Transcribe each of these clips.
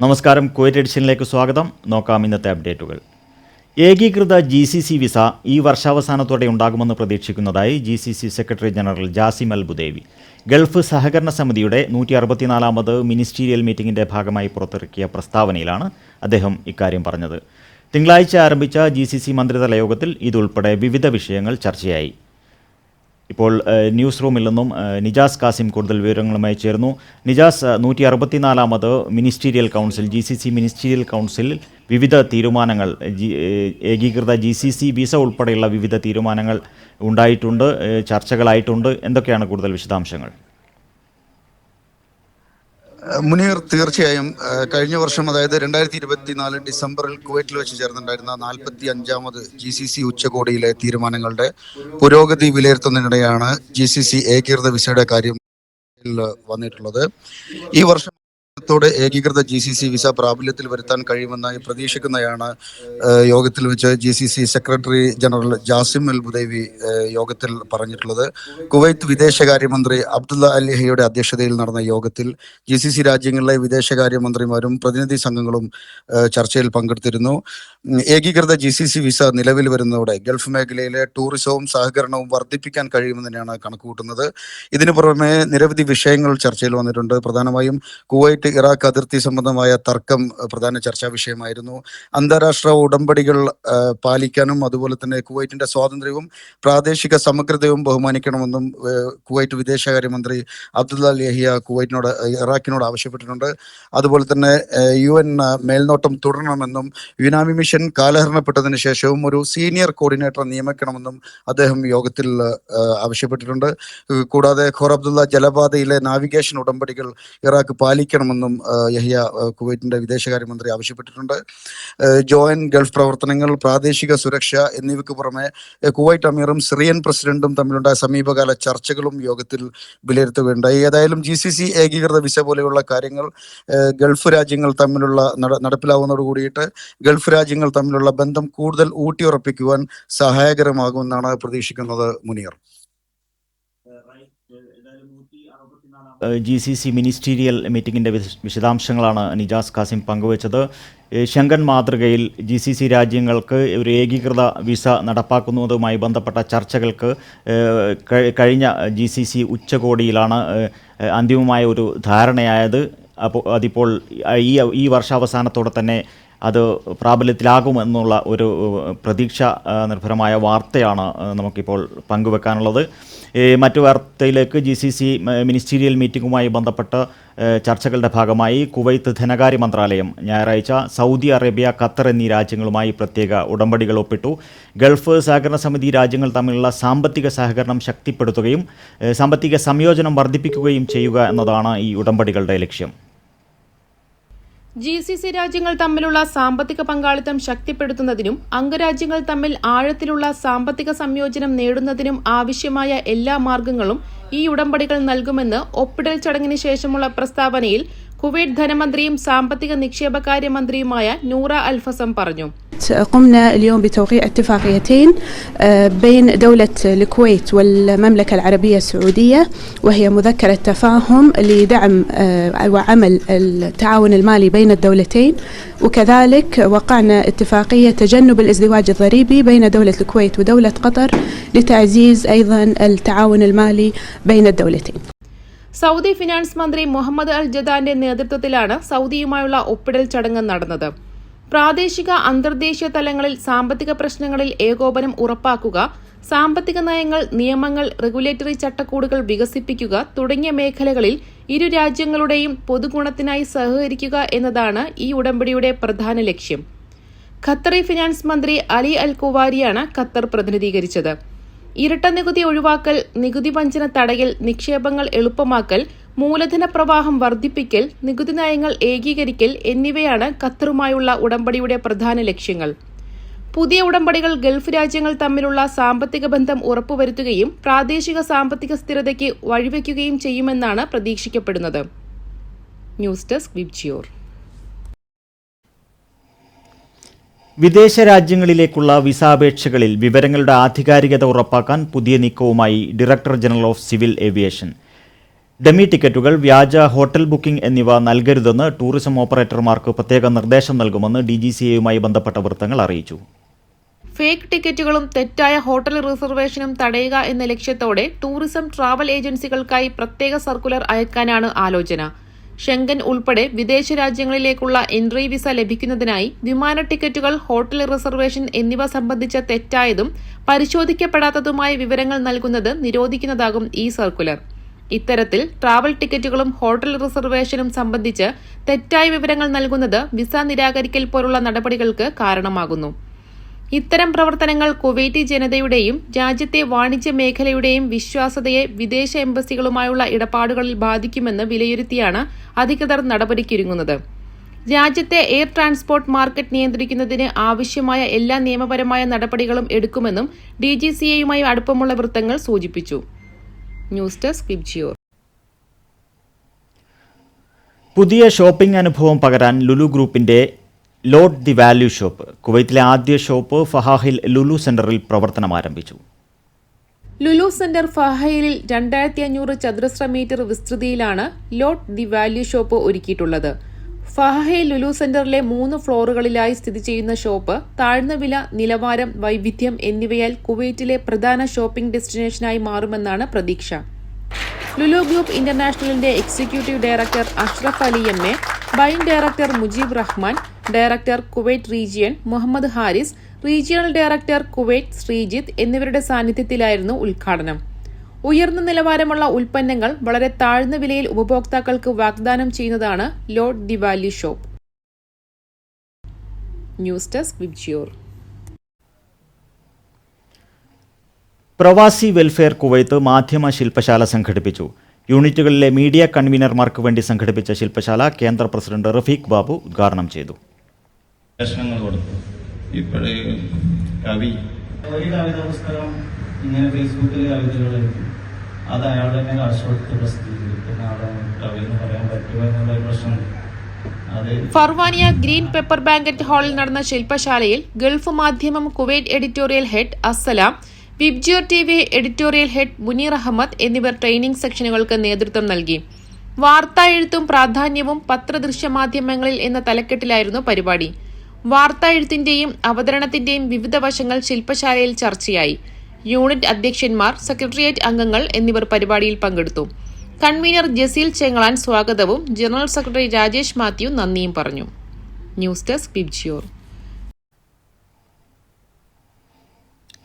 നമസ്കാരം കുവൈറ്റ് എഡിഷനിലേക്ക് സ്വാഗതം. നോക്കാം ഇന്നത്തെ അപ്ഡേറ്റുകൾ. ഏകീകൃത ജി സി സി വിസ ഈ വർഷാവസാനത്തോടെ ഉണ്ടാകുമെന്ന് പ്രതീക്ഷിക്കുന്നതായി G C C secretary general Jasim Al Budaiwi. Gulf സഹകരണ സമിതിയുടെ നൂറ്റി അറുപത്തിനാലാമത് മിനിസ്റ്റീരിയൽ മീറ്റിംഗിന്റെ ഭാഗമായി പുറത്തിറക്കിയ പ്രസ്താവനയിലാണ് അദ്ദേഹം ഇക്കാര്യം പറഞ്ഞത്. തിങ്കളാഴ്ച ആരംഭിച്ച ജി സി സി മന്ത്രിതല യോഗത്തിൽ ഇതുൾപ്പെടെ വിവിധ വിഷയങ്ങൾ ചർച്ചയായി. ഇപ്പോൾ ന്യൂസ് റൂമിൽ നിന്നും നിജാസ് കാസിം കൂടുതൽ വിവരങ്ങളുമായി ചേർന്നു നിജാസ് നൂറ്റി അറുപത്തിനാലാമത് ministerial council G C C ministerial കൗൺസിലിൽ വിവിധ തീരുമാനങ്ങൾ ഏകീകൃത ജി സി സി വിസ ഉൾപ്പെടെയുള്ള വിവിധ തീരുമാനങ്ങൾ ഉണ്ടായിട്ടുണ്ട് ചർച്ചകളായിട്ടുണ്ട്. എന്തൊക്കെയാണ് കൂടുതൽ വിശദാംശങ്ങൾ? മുനീർ തീർച്ചയായും കഴിഞ്ഞ വർഷം അതായത് രണ്ടായിരത്തി ഇരുപത്തിനാല് ഡിസംബറിൽ കുവൈറ്റിൽ വെച്ച് ചേർന്നിട്ടുണ്ടായിരുന്ന നാൽപ്പത്തി അഞ്ചാമത് ജി സി സി ഉച്ചകോടിയിലെ തീരുമാനങ്ങളുടെ പുരോഗതി വിലയിരുത്തുന്നതിനിടെയാണ് ജി സി സി ഏകീകൃത വിസയുടെ കാര്യം വന്നിട്ടുള്ളത്. ഈ വർഷം ത്തോടെ ഏകീകൃത ജി സി സി വിസ പ്രാബല്യത്തിൽ വരുത്താൻ കഴിയുമെന്നായി പ്രതീക്ഷിക്കുന്നതാണ് യോഗത്തിൽ വെച്ച് G C C secretary general Jasim Al Budaiwi യോഗത്തിൽ പറഞ്ഞിട്ടുള്ളത്. കുവൈത്ത് വിദേശകാര്യമന്ത്രി അബ്ദുള്ള അലിഹയുടെ അധ്യക്ഷതയിൽ നടന്ന യോഗത്തിൽ ജി സി സി രാജ്യങ്ങളിലെ വിദേശകാര്യമന്ത്രിമാരും പ്രതിനിധി സംഘങ്ങളും ചർച്ചയിൽ പങ്കെടുത്തിരുന്നു. ഏകീകൃത ജി സി സി വിസ നിലവിൽ വരുന്നതോടെ ഗൾഫ് മേഖലയിലെ ടൂറിസവും സഹകരണവും വർദ്ധിപ്പിക്കാൻ കഴിയുമെന്ന് തന്നെയാണ് കണക്കുകൂട്ടുന്നത്. ഇതിനു പുറമെ നിരവധി വിഷയങ്ങൾ ചർച്ചയിൽ വന്നിട്ടുണ്ട്. പ്രധാനമായും കുവൈറ്റ് ഇറാഖ് അതിർത്തി സംബന്ധമായ തർക്കം പ്രധാന ചർച്ചാ വിഷയമായിരുന്നു. അന്താരാഷ്ട്ര ഉടമ്പടികൾ പാലിക്കാനും അതുപോലെ തന്നെ കുവൈറ്റിന്റെ സ്വാതന്ത്ര്യവും പ്രാദേശിക സമഗ്രതയും ബഹുമാനിക്കണമെന്നും കുവൈറ്റ് വിദേശകാര്യമന്ത്രി അബ്ദുല്ല ലഹിയ കുവൈറ്റിനോട് ഇറാഖിനോട് ആവശ്യപ്പെട്ടിട്ടുണ്ട്. അതുപോലെ തന്നെ യു എൻ മേൽനോട്ടം തുടരണമെന്നും യുനാമി മിഷൻ കാലഹരണപ്പെട്ടതിന് ശേഷവും ഒരു സീനിയർ കോർഡിനേറ്റർ നിയമിക്കണമെന്നും അദ്ദേഹം യോഗത്തിൽ ആവശ്യപ്പെട്ടിട്ടുണ്ട്. കൂടാതെ ഖോർ അബ്ദുള്ള ജലപാതയിലെ നാവിഗേഷൻ ഉടമ്പടികൾ ഇറാഖ് പാലിക്കണമെന്നും ഏഹ്, യഹിയ കുവൈറ്റിന്റെ വിദേശകാര്യമന്ത്രി ആവശ്യപ്പെട്ടിട്ടുണ്ട്. ജോയിന്റ് ഗൾഫ് പ്രവർത്തനങ്ങൾ പ്രാദേശിക സുരക്ഷ എന്നിവയ്ക്ക് പുറമെ കുവൈറ്റ് അമീറും സിറിയൻ പ്രസിഡന്റും തമ്മിലുണ്ടായ സമീപകാല ചർച്ചകളും യോഗത്തിൽ വിലയിരുത്തുകയുണ്ടായി. ഏതായാലും ജി സി സി ഏകീകൃത വിസ പോലെയുള്ള കാര്യങ്ങൾ ഗൾഫ് രാജ്യങ്ങൾ തമ്മിലുള്ള നട- നടപ്പിലാവുന്നതോട് കൂടിയിട്ട് ഗൾഫ് രാജ്യങ്ങൾ തമ്മിലുള്ള ബന്ധം കൂടുതൽ ഊട്ടിയുറപ്പിക്കുവാൻ സഹായകരമാകുമെന്നാണ് പ്രതീക്ഷിക്കുന്നത് Muneer. G C C ministerial മീറ്റിംഗിന്റെ വിശദാംശങ്ങളാണ് നിജാസ് കാസിം പങ്കുവച്ചത്. ശങ്കൻ മാതൃകയിൽ ജി സി സി രാജ്യങ്ങൾക്ക് ഒരു ഏകീകൃത വിസ നടപ്പാക്കുന്നതുമായി ബന്ധപ്പെട്ട ചർച്ചകൾക്ക് കഴിഞ്ഞ ജി സി സി ഉച്ചകോടിയിലാണ് അന്തിമമായ ഒരു ധാരണയായത്. അപ്പോൾ അതിപ്പോൾ ഈ ഈ വർഷാവസാനത്തോടെ തന്നെ അത് പ്രാബല്യത്തിലാകുമെന്നുള്ള ഒരു പ്രതീക്ഷ നിർഭരമായ വാർത്തയാണ് നമുക്കിപ്പോൾ പങ്കുവെക്കാനുള്ളത്. മറ്റു വാർത്തയിലേക്ക് ജി സി സി മിനിസ്റ്റീരിയൽ മീറ്റിംഗുമായി ബന്ധപ്പെട്ട് ചർച്ചകളുടെ ഭാഗമായി കുവൈത്ത് ധനകാര്യ മന്ത്രാലയം ഞായറാഴ്ച സൗദി അറേബ്യ ഖത്തർ എന്നീ രാജ്യങ്ങളുമായി പ്രത്യേക ഉടമ്പടികൾ ഒപ്പിട്ടു. ഗൾഫ് സഹകരണ സമിതി രാജ്യങ്ങൾ തമ്മിലുള്ള സാമ്പത്തിക സഹകരണം ശക്തിപ്പെടുത്തുകയും സാമ്പത്തിക സംയോജനം വർദ്ധിപ്പിക്കുകയും ചെയ്യുക എന്നതാണ് ഈ ഉടമ്പടികളുടെ ലക്ഷ്യം. ജി സി സി രാജ്യങ്ങൾ തമ്മിലുള്ള സാമ്പത്തിക പങ്കാളിത്തം ശക്തിപ്പെടുത്തുന്നതിനും അംഗരാജ്യങ്ങൾ തമ്മിൽ ആഴത്തിലുള്ള സാമ്പത്തിക സംയോജനം നേടുന്നതിനും ആവശ്യമായ എല്ലാ മാർഗങ്ങളും ഈ ഉടമ്പടികൾ നൽകുമെന്ന് ഒപ്പിടൽ ചടങ്ങിന് ശേഷമുള്ള പ്രസ്താവനയിൽ കുവൈറ്റ് ധനമന്ത്രിയും സാമ്പത്തിക നിക്ഷേപകാര്യ മന്ത്രിയുമായ നൂറ അൽഫസം പറഞ്ഞു قمنا اليوم بتوقيع اتفاقيتين آه، بين دولة الكويت والمملكة العربية السعودية وهي مذكرة تفاهم لدعم آه، وعمل التعاون المالي بين الدولتين وكذلك وقعنا اتفاقية تجنب الازدواج الضريبي بين دولة الكويت ودولة قطر لتعزيز أيضا التعاون المالي بين الدولتين സൗദി ഫിനാൻസ് മന്ത്രി മുഹമ്മദ് അൽ ജദാന്റെ നേതൃത്വത്തിലാണ് സൗദിയുമായുള്ള ഒപ്പിടൽ ചടങ്ങ് നടന്നത്. പ്രാദേശിക അന്തർദേശീയ തലങ്ങളിൽ സാമ്പത്തിക പ്രശ്നങ്ങളിൽ ഏകോപനം ഉറപ്പാക്കുക സാമ്പത്തിക നയങ്ങൾ നിയമങ്ങൾ റെഗുലേറ്ററി ചട്ടക്കൂടുകൾ വികസിപ്പിക്കുക തുടങ്ങിയ മേഖലകളിൽ ഇരു രാജ്യങ്ങളുടെയും പൊതുഗുണത്തിനായി സഹകരിക്കുക എന്നതാണ് ഈ ഉടമ്പടിയുടെ പ്രധാന ലക്ഷ്യം. ഖത്തറി ഫിനാൻസ് മന്ത്രി അലി അൽ കുവാരിയാണ് ഖത്തർ പ്രതിനിധീകരിച്ചത്. ഇരട്ട നികുതി ഒഴിവാക്കൽ നികുതി വഞ്ചന തടയൽ നിക്ഷേപങ്ങൾ എളുപ്പമാക്കൽ മൂലധന പ്രവാഹം വർദ്ധിപ്പിക്കൽ നികുതി നയങ്ങൾ ഏകീകരിക്കൽ എന്നിവയാണ് ഖത്തറുമായുള്ള ഉടമ്പടിയുടെ പ്രധാന ലക്ഷ്യങ്ങൾ. പുതിയ ഉടമ്പടികൾ ഗൾഫ് രാജ്യങ്ങൾ തമ്മിലുള്ള സാമ്പത്തിക ബന്ധം ഉറപ്പുവരുത്തുകയും പ്രാദേശിക സാമ്പത്തിക സ്ഥിരതയ്ക്ക് വഴിവെക്കുകയും ചെയ്യുമെന്നാണ് പ്രതീക്ഷിക്കപ്പെടുന്നത്. News desk Vibgyor. വിദേശ രാജ്യങ്ങളിലേക്കുള്ള വിസാപേക്ഷകളിൽ വിവരങ്ങളുടെ ആധികാരികത ഉറപ്പാക്കാൻ പുതിയ നീക്കവുമായി director general of civil aviation demi ടിക്കറ്റുകൾ വ്യാജ ഹോട്ടൽ ബുക്കിംഗ് എന്നിവ നൽകരുതെന്ന് ടൂറിസം ഓപ്പറേറ്റർമാർക്ക് പ്രത്യേക നിർദ്ദേശം നൽകുമെന്ന് ഡി ജി സി എയുമായി ബന്ധപ്പെട്ട വൃത്തങ്ങൾ അറിയിച്ചു. ഫേക്ക് ടിക്കറ്റുകളും തെറ്റായ ഹോട്ടൽ റിസർവേഷനും തടയുക എന്ന ലക്ഷ്യത്തോടെ ടൂറിസം ട്രാവൽ ഏജൻസികൾക്കായി പ്രത്യേക സർക്കുലർ അയക്കാനാണ് ആലോചന. ഷെങ്കൻ ഉൾപ്പെടെ വിദേശ രാജ്യങ്ങളിലേക്കുള്ള എൻട്രി വിസ ലഭിക്കുന്നതിനായി വിമാന ടിക്കറ്റുകൾ ഹോട്ടൽ റിസർവേഷൻ എന്നിവ സംബന്ധിച്ച തെറ്റായതും പരിശോധിക്കപ്പെടാത്തതുമായ വിവരങ്ങൾ നൽകുന്നത് നിരോധിക്കുന്നതാകും ഈ സർക്കുലർ. ഇത്തരത്തിൽ ട്രാവൽ ടിക്കറ്റുകളും ഹോട്ടൽ റിസർവേഷനും സംബന്ധിച്ച് തെറ്റായ വിവരങ്ങൾ നൽകുന്നത് വിസ നിരാകരിക്കൽ പോലുള്ള നടപടികൾക്ക് കാരണമാകുന്നു. ഇത്തരം പ്രവർത്തനങ്ങൾ കുവൈറ്റി ജനതയുടെയും രാജ്യത്തെ വാണിജ്യ മേഖലയുടെയും വിശ്വാസതയെ വിദേശ എംബസികളുമായുള്ള ഇടപാടുകളിൽ ബാധിക്കുമെന്ന് വിലയിരുത്തിയാണ് അധികൃതർ നടപടിക്കൊരുങ്ങുന്നത്. രാജ്യത്തെ എയർ ട്രാൻസ്പോർട്ട് മാർക്കറ്റ് നിയന്ത്രിക്കുന്നതിന് ആവശ്യമായ എല്ലാ നിയമപരമായ നടപടികളും എടുക്കുമെന്നും ഡി ജി അടുപ്പമുള്ള വൃത്തങ്ങൾ സൂചിപ്പിച്ചു. ന്യൂസ് ഡെസ്ക് പുതിയ ഷോപ്പിംഗ് അനുഭവം പകരാൻ ലുലു ഗ്രൂപ്പിന്റെ ലോഡ് ദി വാല്യൂ ഷോപ്പ് കുവൈത്തിലെ ആദ്യ ഷോപ്പ് ഫഹാഹിൽ ലുലു സെന്ററിൽ പ്രവർത്തനം ആരംഭിച്ചു. ലുലു സെന്റർ ഫഹയിലിൽ രണ്ടായിരത്തി അഞ്ഞൂറ് ചതുരശ്ര മീറ്റർ വിസ്തൃതിയിലാണ് ലോഡ് ദി വാല്യൂ ഷോപ്പ് ഒരുക്കിയിട്ടുള്ളത്. ഫഹയിൽ ലുലു സെന്ററിലെ മൂന്ന് ഫ്ലോറുകളിലായി സ്ഥിതി ചെയ്യുന്ന ഷോപ്പ് താഴ്ന്ന വില നിലവാരം വൈവിധ്യം എന്നിവയാൽ കുവൈറ്റിലെ പ്രധാന ഷോപ്പിംഗ് ഡെസ്റ്റിനേഷനായി മാറുമെന്നാണ് പ്രതീക്ഷ. Lulu group ഇന്റർനാഷണലിന്റെ executive director Ashraf Ali M A ബൈൻ director Mujeeb Rahman director Kuwait region Muhammad Haris regional director Kuwait Sreejith എന്നിവരുടെ സാന്നിധ്യത്തിലായിരുന്നു ഉദ്ഘാടനം. ഉയർന്ന നിലവാരമുള്ള ഉൽപ്പന്നങ്ങൾ വളരെ താഴ്ന്ന വിലയിൽ ഉപഭോക്താക്കൾക്ക് വാഗ്ദാനം ചെയ്യുന്നതാണ് load the value shop. News desk Pravasi welfare Kuwait മാധ്യമ ശില്പശാല സംഘടിപ്പിച്ചു. യൂണിറ്റുകളിലെ മീഡിയ കൺവീനർമാർക്ക് വേണ്ടി സംഘടിപ്പിച്ച ശില്പശാല കേന്ദ്ര പ്രസിഡന്റ് റഫീഖ് ബാബു ഉദ്ഘാടനം ചെയ്തു. പ്രശ്നങ്ങൾ കൊടുത്തു. ഇപ്പോഴേ കവി ഒരു കവിത പുസ്തകം ഇങ്ങനെ ഫേസ്ബുക്കിൽ കവിതകൾ എഴുതി അത് അയാൾ തന്നെ കാശ് കൊടുത്ത് പ്രസിദ്ധീകരിക്കുന്ന ആളാണ് കവി എന്ന് പറയാൻ പറ്റുമോ എന്നുള്ള പ്രശ്നമുണ്ട്. അത് ഫർവാനിയ ഗ്രീൻ പെപ്പർ ബാങ്കറ്റ് ഹാളിൽ നടന്ന ശില്പശാലയിൽ Gulf Madhyamam Kuwait editorial head Assalam Vibgyor T V editorial head Muneer Ahammed എന്നിവർ ട്രെയിനിംഗ് സെക്ഷനുകൾക്ക് നേതൃത്വം നൽകി. വാർത്താ എഴുത്തും പ്രാധാന്യവും പത്രദൃശ്യ മാധ്യമങ്ങളിൽ എന്ന തലക്കെട്ടിലായിരുന്നു പരിപാടി. വാർത്താ എഴുത്തിന്റെയും അവതരണത്തിന്റെയും വിവിധ വശങ്ങൾ ശില്പശാലയിൽ ചർച്ചയായി. യൂണിറ്റ് അധ്യക്ഷന്മാർ സെക്രട്ടേറിയറ്റ് അംഗങ്ങൾ എന്നിവർ പരിപാടിയിൽ പങ്കെടുത്തു. കൺവീനർ ജസീൽ ചെങ്ങളാൻ സ്വാഗതവും ജനറൽ സെക്രട്ടറി രാജേഷ് മാത്യു നന്ദിയും പറഞ്ഞു. News desk Vibgyor.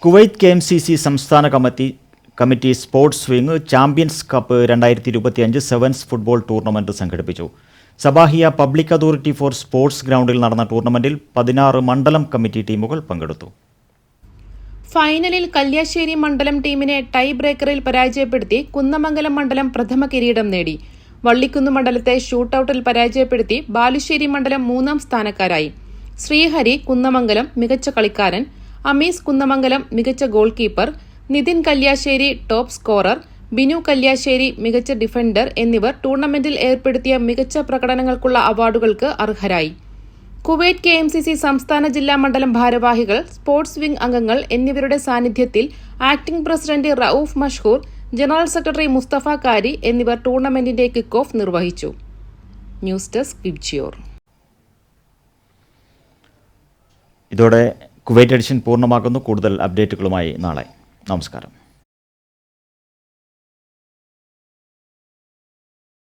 Kuwait K M C C സംസ്ഥാന committee committee sports wing champions cup രണ്ടായിരത്തി ഇരുപത്തിയഞ്ച് സെവൻസ് ഫുട്ബോൾ ടൂർണമെന്റ് സംഘടിപ്പിച്ചു. Sabahiya public authority for sports ഗ്രൗണ്ടിൽ നടന്ന ടൂർണമെന്റിൽ പതിനാറ് മണ്ഡലം കമ്മിറ്റി ടീമുകൾ പങ്കെടുത്തു. ഫൈനലിൽ കല്യാശ്ശേരി മണ്ഡലം ടീമിനെ ടൈ ബ്രേക്കറിൽ പരാജയപ്പെടുത്തി കുന്നമംഗലം മണ്ഡലം പ്രഥമ കിരീടം നേടി. വള്ളിക്കുന്ന് മണ്ഡലത്തെ ഷൂട്ടൌട്ടിൽ പരാജയപ്പെടുത്തി ബാലുശ്ശേരി മണ്ഡലം മൂന്നാം സ്ഥാനക്കാരായി. ശ്രീഹരി കുന്നമംഗലം മികച്ച കളിക്കാരൻ അമീസ് കുന്നമംഗലം മികച്ച goal keeper Nithin Kalliasseri top scorer Binu Kalliasseri മികച്ച ഡിഫൻഡർ എന്നിവർ ടൂർണമെന്റിൽ ഏർപ്പെടുത്തിയ മികച്ച പ്രകടനങ്ങൾക്കുള്ള അവാർഡുകൾക്ക് അർഹരായി. Kuwait K M C C സംസ്ഥാന ജില്ലാ മണ്ഡലം ഭാരവാഹികൾ സ്പോർട്സ് വിംഗ് അംഗങ്ങൾ എന്നിവരുടെ സാന്നിധ്യത്തിൽ acting president Rauf Mashhoor general secretary Musthafa Kari എന്നിവർ ടൂർണമെന്റിന്റെ കിക്ക് ഓഫ് നിർവഹിച്ചു. News desk Vibgyor. ഇതോടെ കുവൈറ്റ് എഡിഷൻ പൂർണമാക്കുന്നു. കൂടുതൽ അപ്ഡേറ്റുകളുമായി നാളെ. നമസ്കാരം.